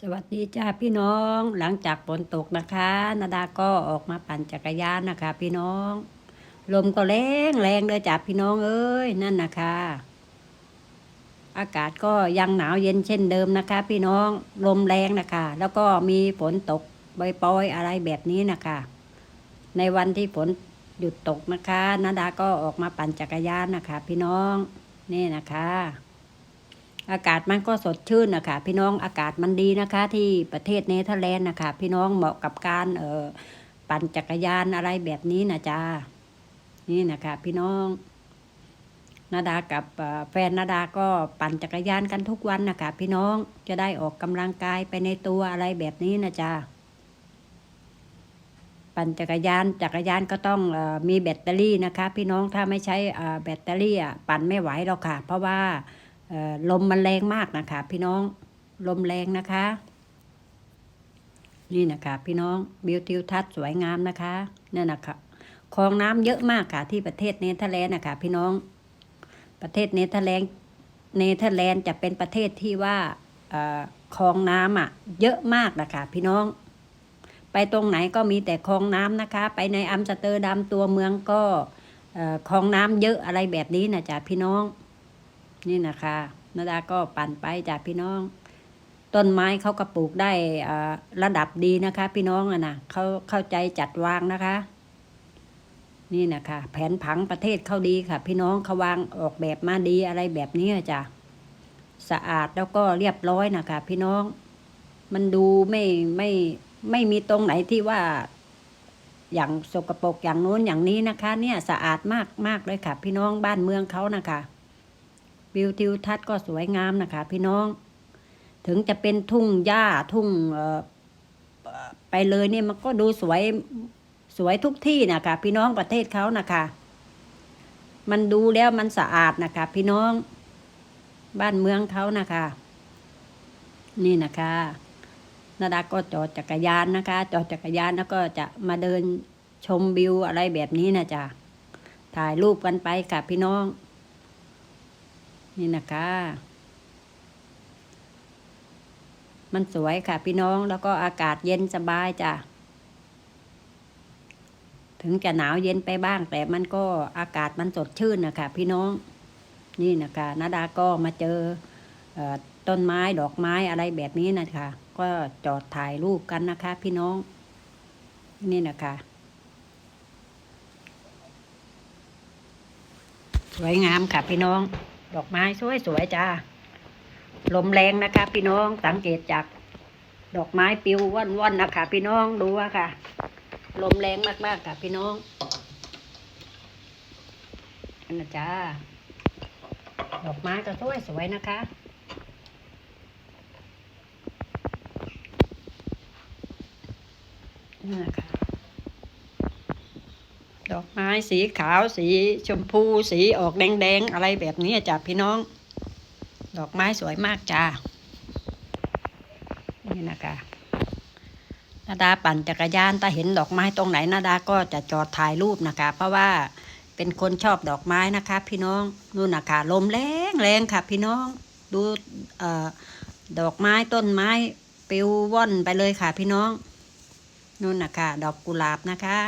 สวัสดีจ้าพี่น้องหลังจากฝนตกนะคะ นาดาก็ออกมาปั่นจักรยานนะคะ พี่น้อง ลมก็แรงแรงเลยจ้าพี่น้องเอ้ยนั่นนะคะ อากาศก็ยังหนาวเย็นเช่นเดิมนะคะ พี่น้องลมแรงนะคะ แล้วก็มีฝนตกปล่อยอะไรแบบนี้นะคะ ในวันที่ฝนหยุดตกนะคะ นาดาก็ออกมาปั่นจักรยานนะคะ พี่น้องนี่นะคะ อากาศมันก็สดชื่นนะคะพี่น้องอากาศมันดีนะคะที่ประเทศเนเธอร์แลนด์นะคะพี่น้องเหมาะกับการเออปั่นจักรยานอะไรแบบนี้นะจ๊ะนี่นะคะพี่น้องนาดากับแฟนนาดาก็ปั่นจักรยานกันทุกวันนะคะพี่น้องจะได้ออกกำลังกายไปในตัวอะไรแบบนี้นะจ๊ะปั่นจักรยานจักรยานก็ต้องอมีแบตเตอรี่นะคะ พี่น้องถ้าไม่ใช่แบตเตอรี่ปั่นไม่ไหวหรอกค่ะ เพราะว่า ลมมันแรงมากนะคะ พี่น้องลมแรงนะคะ นี่นะคะ พี่น้องบิวทิวทัศน์สวยงามนะคะนั่นนะคะคลองน้ำเยอะมากค่ะที่ประเทศเนเธอร์แลนด์นะคะ พี่น้องประเทศเนเธอร์แลนด์เนเธอร์แลนด์จะเป็นประเทศที่ว่าคลองน้ำอะ เยอะมากนะคะพี่น้อง ไปตรงไหนก็มีแต่คลองน้ำนะคะ ไปในอัมสเตอร์ดัมตัวเมืองก็คลองน้ำเยอะอะไรแบบนี้นะจ๊ะพี่น้อง นี่นะคะนาดาก็ปั่นไปจากพี่น้อง ต้นไม้เขาก็ปลูกได้อ่าระดับดีนะคะ พี่น้องอะนะเขาเข้าใจจัดวางนะคะ นี่นะคะ แผนผังประเทศเขาดีค่ะ พี่น้องเขาวางออกแบบมาดีอะไรแบบนี้จ้ะสะอาดแล้วก็เรียบร้อยนะคะ พี่น้อง มันดูไม่ไม่ไม่มีตรงไหนที่ว่า อย่างสกปรกอย่างโน้นอย่างนี้นะคะ เนี่ยสะอาดมากมากเลยค่ะ พี่น้องบ้านเมืองเขานะคะ วิวทิวทัศน์ก็สวยงามนะคะ พี่น้อง ถึงจะเป็นทุ่งหญ้าทุ่งไปเลยเนี่ยมันก็ดูสวยสวยทุกที่นะคะ พี่น้องประเทศเขานะคะ มันดูแล้วมันสะอาดนะคะ พี่น้อง บ้านเมืองเขานะคะ นี่นะคะนาดาก็จอดจักรยานนะคะ จอดจักรยานแล้วก็จะมาเดินชมวิวอะไรแบบนี้นะจ๊ะถ่ายรูปกันไปค่ะพี่น้อง นี่นะคะ มันสวยค่ะพี่น้องแล้วก็อากาศเย็นสบายจ้ะ ถึงจะหนาวเย็นไปบ้าง แต่มันก็อากาศมันสดชื่นนะคะพี่น้อง นี่นะคะนาดาก็มาเจอเออต้นไม้ดอกไม้อะไรแบบนี้นะคะ ก็จอดถ่ายรูปกันนะคะ พี่น้อง นี่นะคะ สวยงามค่ะพี่น้อง ดอกไม้สวยๆจ้าลมแรงนะคะ พี่น้องสังเกตจากดอกไม้ปิวว่อนๆนะคะ พี่น้องดูว่าค่ะ ลมแรงมากๆค่ะ พี่น้องอันนะจ้าดอกไม้ก็สวยสวยๆนะคะนี่นะคะ ดอกไม้สีขาวสีชมพูสีออกแดงๆ อะไรแบบนี้จ้ะพี่น้อง ดอกไม้สวยมากจ้า นี่นะคะนาดาปั่นจักรยานถ้าเห็นดอกไม้ตรงไหนนาดาก็จะจอดถ่ายรูปนะคะ เพราะว่าเป็นคนชอบดอกไม้นะคะ พี่น้องนู่นนะคะลมแรงแรงค่ะ พี่น้องดูอดอกไม้ต้นไม้ปลิวว่อนไปเลยค่ะ พี่น้องนู่นนะคะดอกกุหลาบนะคะ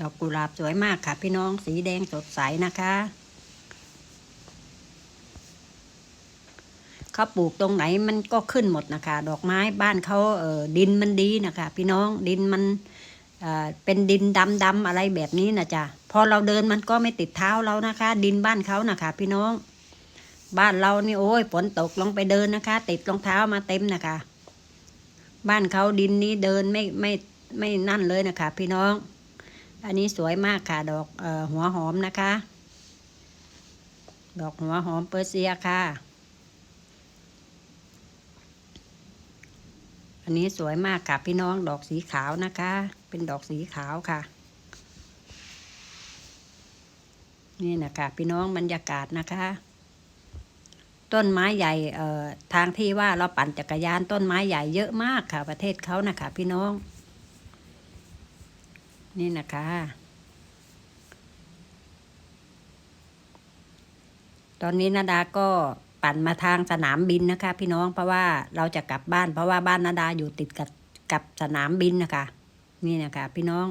ดอกกุหลาบสวยมากค่ะพี่น้องสีแดงสดใสนะคะเขาปลูกตรงไหนมันก็ขึ้นหมดนะคะ ดอกไม้บ้านเขาเออดินมันดีนะคะ พี่น้องดินมันเออเป็นดินดำดำๆอะไรแบบนี้นะจ๊ะพอเราเดินมันก็ไม่ติดเท้าเรานะคะ ดินบ้านเขานะคะ พี่น้อง บ้านเรานี่โอ้ยฝนตกลงไปเดินนะคะ ติดรองเท้ามาเต็มนะคะ บ้านเขาดินนี้เดินไม่ไม่ไม่นั่นเลยนะคะ พี่น้อง อันนี้สวยมากค่ะ ดอกออหัวหอมนะคะ ดอกหัวหอมเปอร์เซียค่ะ อันนี้สวยมากค่ะพี่น้องดอกสีขาวนะคะ เป็นดอกสีขาวค่ะ นี่นะคะพี่น้องบรรยากาศนะคะต้นไม้ใหญ่ทางที่ว่าเราปั่นจักรยานต้นไม้ใหญ่เยอะมากค่ะ ประเทศเขานะคะพี่น้อง นี่นะคะ ตอนนี้นาดาก็ปั่นมาทางสนามบินนะคะ พี่น้องเพราะว่าเราจะกลับบ้าน เพราะว่าบ้านนาดาอยู่ติดกับกับสนามบินนะคะ นี่นะคะ พี่น้อง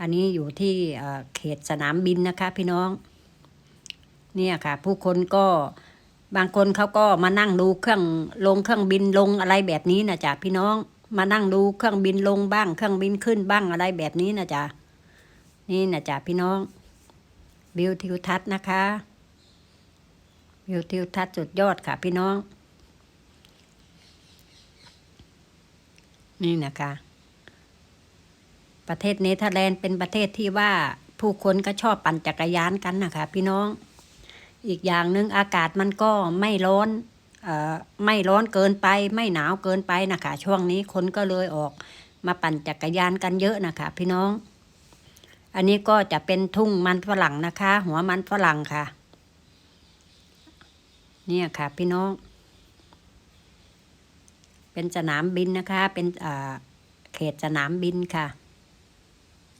อันนี้อยู่ที่เอ่อเขตสนามบินนะคะ พี่น้อง เนี่ยค่ะ ผู้คนก็บางคนเขาก็มานั่งดูเครื่องลงเครื่องบินลงอะไรแบบนี้นะจ๊ะพี่น้อง มานั่งดูเครื่องบินลงบ้าง เครื่องบินขึ้นบ้างอะไรแบบนี้นะจ๊ะนี่นะจ๊ะพี่น้องวิวทิวทัศน์นะคะวิวทิวทัศน์สุดยอดค่ะ พี่น้อง นี่นะคะ ประเทศเนเธอร์แลนด์เป็นประเทศที่ว่าผู้คนก็ชอบปั่นจักรยานกันนะคะ พี่น้อง อีกอย่างหนึ่งอากาศมันก็ไม่ร้อน ไม่ร้อนเกินไป ไม่หนาวเกินไปนะคะ ช่วงนี้คนก็เลยออกมาปั่นจักรยานกันเยอะนะคะ พี่น้อง อันนี้ก็จะเป็นทุ่งมันฝรั่งนะคะ หัวมันฝรั่งค่ะ เนี่ยค่ะ พี่น้อง เป็นสนามบินนะคะ เป็นเขตสนามบินค่ะ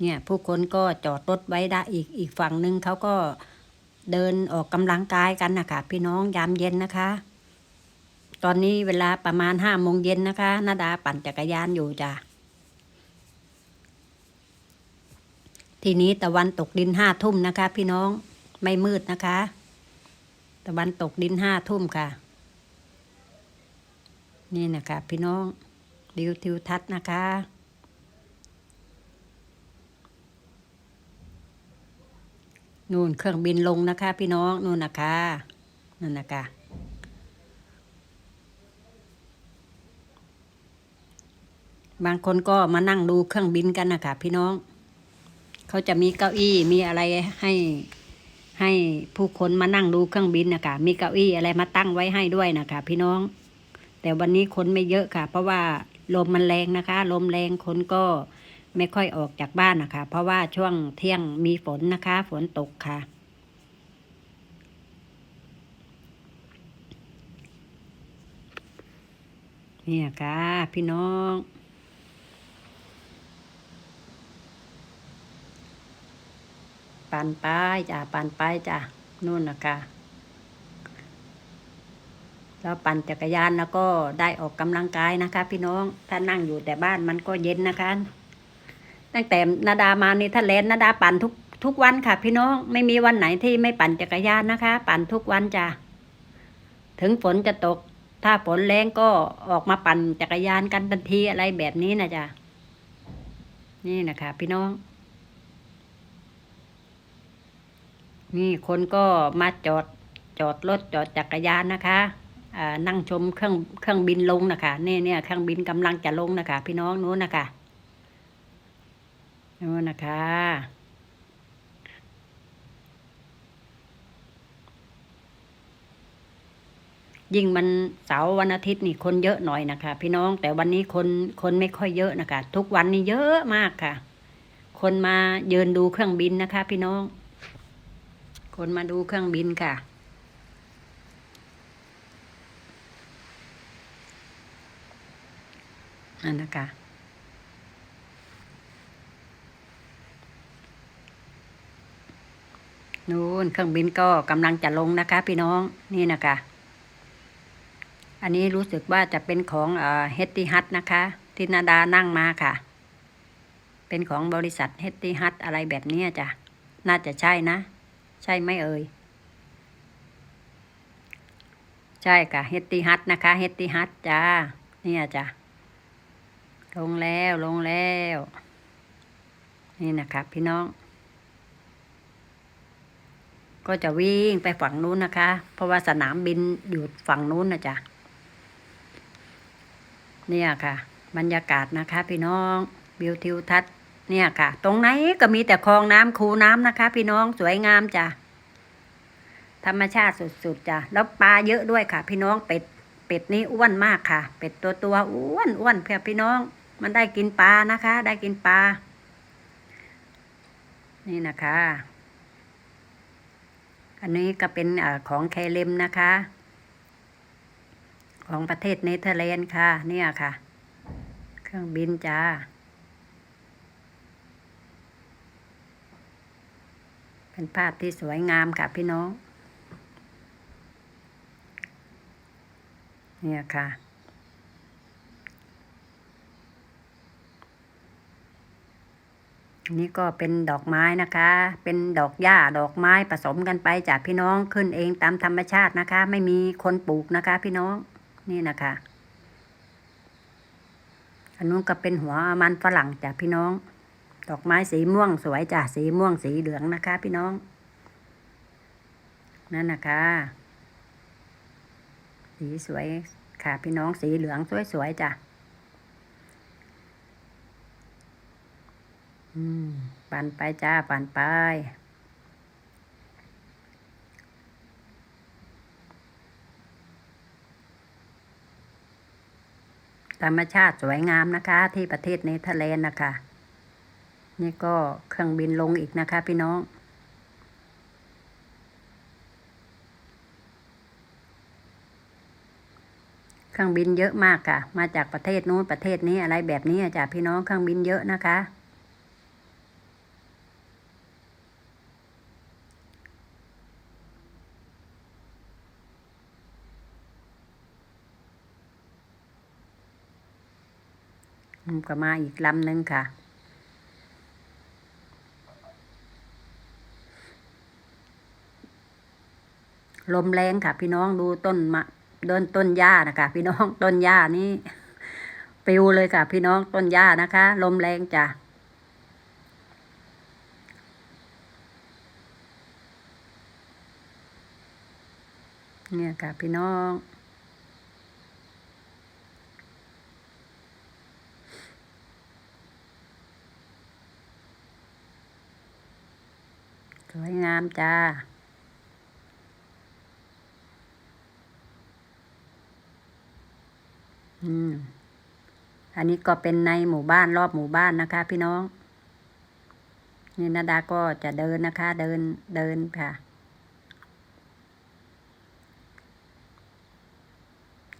เนี่ยผู้คนก็จอดรถไว้ได้อีกอีกฝั่งหนึ่งเขาก็เดินออกกำลังกายกันนะคะพี่น้องยามเย็นนะคะ ตอนนี้เวลาประมาณห้าโมงเย็นนะคะนาดาปั่นจักรยานอยู่จ้ะ ทีนี้ตะวันตกดินห้าทุ่มนะคะ พี่น้องไม่มืดนะคะ ตะวันตกดินห้าทุ่มค่ะ นี่นะคะพี่น้องดิวทิวทัศน์นะคะนู่นเครื่องบินลงนะคะ พี่น้องนู่นนะคะนั่นนะคะ บางคนก็มานั่งดูเครื่องบินกันนะคะพี่น้อง เขาจะมีเก้าอี้มีอะไรให้ให้ผู้คนมานั่งดูเครื่องบินนะคะมีเก้าอี้อะไรมาตั้งไว้ให้ด้วยนะคะพี่น้อง แต่วันนี้คนไม่เยอะค่ะ เพราะว่าลมมันแรงนะคะ ลมแรงคนก็ไม่ค่อยออกจากบ้านนะคะ เพราะว่าช่วงเที่ยงมีฝนนะคะ ฝนตกค่ะ เนี่ยค่ะพี่น้อง ปั่นไปจ้ะปั่นไปจ้ะนู่นนะคะแล้วปั่นจักรยานแล้วก็ได้ออกกำลังกายนะคะ พี่น้องถ้านั่งอยู่แต่บ้านมันก็เย็นนะคะ ตั้งแต่นาดามานี่ถ้าเลนนาดาปั่นทุกทุกวันค่ะ พี่น้องไม่มีวันไหนที่ไม่ปั่นจักรยานนะคะ ปั่นทุกวันจ้ะถึงฝนจะตก ถ้าฝนแรงก็ออกมาปั่นจักรยานกันทันทีอะไรแบบนี้นะจ๊ะนี่นะคะ พี่น้อง นี่คนก็มาจอดจอดรถจอดจักรยานนะคะนั่งชมเครื่องเครื่องบินลงนะคะนี่เนี่ยเครื่องบินกำลังจะลงนะคะ พี่น้องนู้นนะคะนู้นนะคะยิ่งมันเสาร์วันอาทิตย์นี่คนเยอะหน่อยนะคะ พี่น้องแต่วันนี้คนคนไม่ค่อยเยอะนะคะ ทุกวันนี้เยอะมากค่ะ คนมาเยืนดูเครื่องบินนะคะ พี่น้อง คนมาดูเครื่องบินค่ะ นั่นนะคะนู่นเครื่องบินก็กำลังจะลงนะคะ พี่น้องนี่นะคะ อันนี้รู้สึกว่าจะเป็นของเฮตติฮัตนะคะที่นาดานั่งมาค่ะ เป็นของบริษัทเฮตติฮัตอะไรแบบนี้จ้ะน่าจะใช่นะ ใช่ไหมเอ่ย ใช่ค่ะเฮตติฮัตนะคะเฮตติฮัตจ้า เนี่ยจ้ะ ลงแล้วลงแล้ว นี่นะครับพี่น้อง ก็จะวิ่งไปฝั่งนู้นนะคะ เพราะว่าสนามบินอยู่ฝั่งนู้นนะจ๊ะ เนี่ยค่ะ บรรยากาศนะคะพี่น้องวิวทิวทัศน์ เนี่ยค่ะ ตรงไหนก็มีแต่คลองน้ำคูน้ำนะคะ พี่น้องสวยงามจ้ะธรรมชาติสุดๆจ้ะแล้วปลาเยอะด้วยค่ะ พี่น้องเป็ดเป็ดนี่อ้วนมากค่ะ เป็ดตัวตัวอ้วนอ้วนเพื่อพี่น้อง มันได้กินปลานะคะ ได้กินปลา นี่นะคะ อันนี้ก็เป็นอของเคเลมนะคะ ของประเทศเนเธอร์แลนด์ค่ะ เนี่ยค่ะ เครื่องบินจ้า ไป เป็นภาพที่สวยงามค่ะพี่น้อง เนี่ยค่ะ นี่ก็เป็นดอกไม้นะคะ เป็นดอกหญ้าดอกไม้ผสมกันไปจากพี่น้องขึ้นเองตามธรรมชาตินะคะ ไม่มีคนปลูกนะคะ พี่น้อง นี่นะคะอันนู้นก็เป็นหัวมันฝรั่งจากพี่น้อง ดอกไม้สีม่วงสวยจ้ะสีม่วงสีเหลืองนะคะ พี่น้อง นั่นนะคะ สีสวยค่ะพี่น้องสีเหลืองสวยๆจ้ะอืมปั่นไปจ้าปั่นไป ธรรมชาติสวยงามนะคะ ที่ประเทศเนเธอร์แลนด์นะคะ นี่ก็เครื่องบินลงอีกนะคะพี่น้อง เครื่องบินเยอะมากค่ะ มาจากประเทศโน้นประเทศนี้อะไรแบบนี้อะจ้ะพี่น้องเครื่องบินเยอะนะคะก็มาอีกลำหนึ่งค่ะ ลมแรงค่ะ พี่น้องดูต้นมะเดินต้นหญ้านะคะพี่น้องต้นหญ้านี่ปลิวเลยค่ะ พี่น้องต้นหญ้านะคะ ลมแรงจ้ะเนี่ยค่ะ พี่น้องสวยงามจ้า อันนี้ก็เป็นในหมู่บ้านรอบหมู่บ้านนะคะ พี่น้อง นี่นาดาก็จะเดินนะคะ เดินเดินค่ะ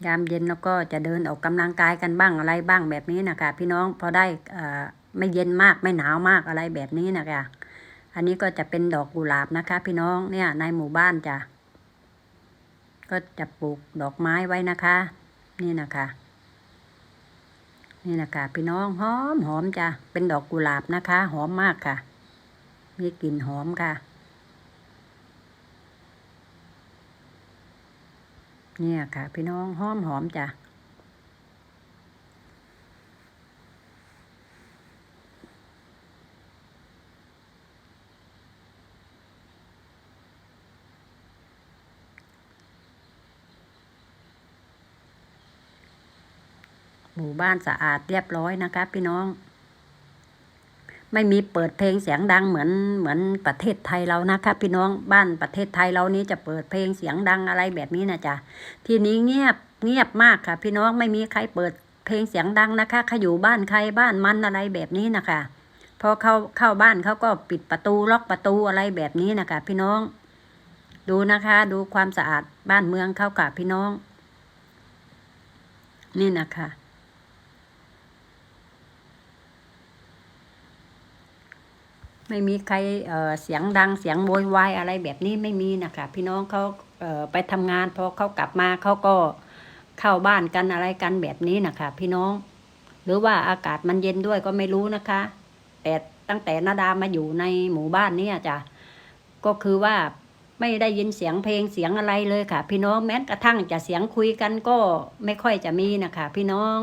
ยามเย็นแล้วก็จะเดินออกกำลังกายกันบ้างอะไรบ้างแบบนี้นะคะ พี่น้องพอได้เอ่อไม่เย็นมากไม่หนาวมากอะไรแบบนี้นะคะอันนี้ก็จะเป็นดอกกุหลาบนะคะ พี่น้องเนี่ยในหมู่บ้านจ้ะก็จะปลูกดอกไม้ไว้นะคะ นี่นะคะ นี่นะคะพี่น้องหอมหอมจ้ะเป็นดอกกุหลาบนะคะ หอมมากค่ะ มีกลิ่นหอมค่ะ เนี่ยค่ะ พี่น้องหอมหอมจ้ะ หมู่บ้านสะอาดเรียบร้อยนะคะพี่น้อง ไม่มีเปิดเพลงเสียงดังเหมือนเหมือนประเทศไทยเรานะคะพี่น้องบ้านประเทศไทยเรานี้จะเปิดเพลงเสียงดังอะไรแบบนี้นะจ๊ะทีนี้เงียบเงียบมากค่ะ พี่น้องไม่มีใครเปิดเพลงเสียงดังนะคะเขาอยู่บ้านใครบ้านมันอะไรแบบนี้นะคะพอเข้าเข้าบ้านเขาก็ปิดประตูล็อกประตูอะไรแบบนี้นะคะพี่น้อง ดูนะคะ ดูความสะอาดบ้านเมืองเขาค่ะพี่น้อง นี่นะคะ ไม่มีใครเเสียงดังเสียงโวยวายอะไรแบบนี้ไม่มีนะคะพี่น้องเขาเไปทำงานพอเขากลับมาเขาก็เข้าบ้านกันอะไรกันแบบนี้นะคะพี่น้อง หรือว่าอากาศมันเย็นด้วยก็ไม่รู้นะคะ แต่ตั้งแต่นาดามาอยู่ในหมู่บ้านเนี่ยจ้ะก็คือว่าไม่ได้ยินเสียงเพลงเสียงอะไรเลยค่ะ พี่น้องแม้กระทั่งจะเสียงคุยกันก็ไม่ค่อยจะมีนะคะพี่น้อง